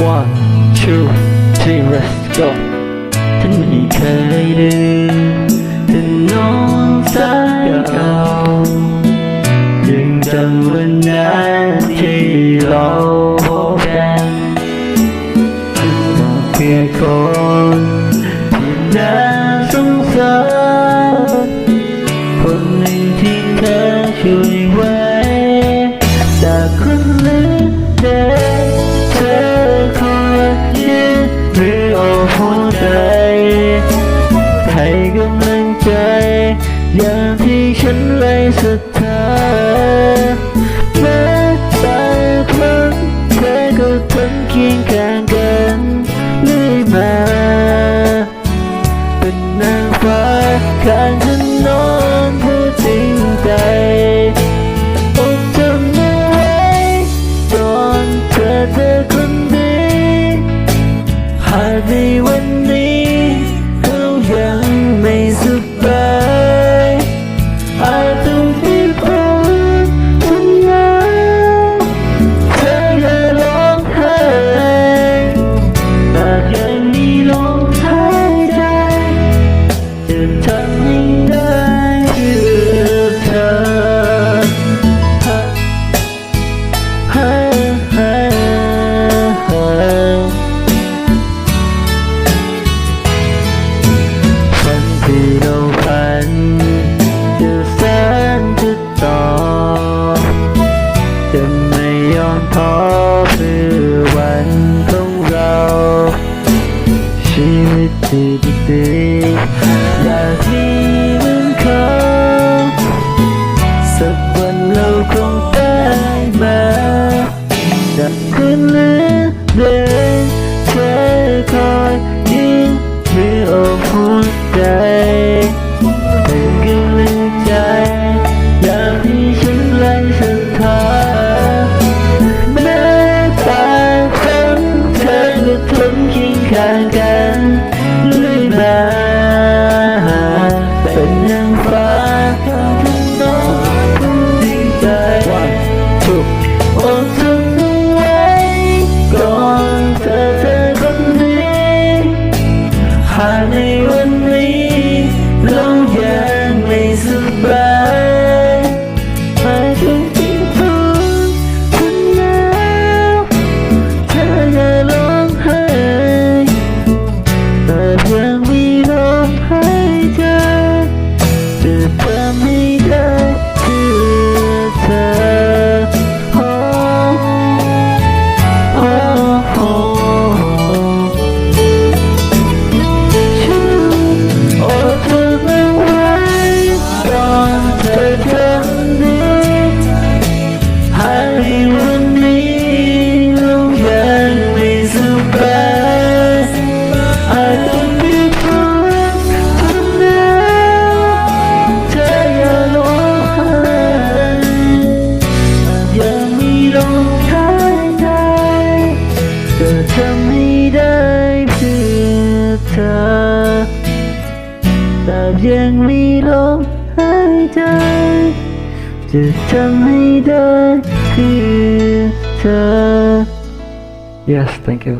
one two three let's go ฉันไม่เคยลืมถึงน้องสายเก่ายังจำวันนั้นที่เรา ใจ อย่างที่ฉันไร้ศรัทธาแม้บางครั้งเธอก็ทนเคียงข้างกันเรื่อยมา เป็นนางฟ้าข้างถนนผู้จริงใจอดทนเอาไว้ก่อนเธอเธอคนดีหากในวัน วิตที่ดีๆอยากมีเหมือนเขาสักวันเราคงได้มาจากคนเลือเดินเธอคอยยืนหรืออบหัวใจเป็นกำลังใจอย่างที่ฉันไร้ศรัทธาแวันนี้เรายังไม่ส จะทำให้ได้เพื่อเธอแต่ยังมีลมหายใจ จะทำให้ได้คือเธอ yes thank you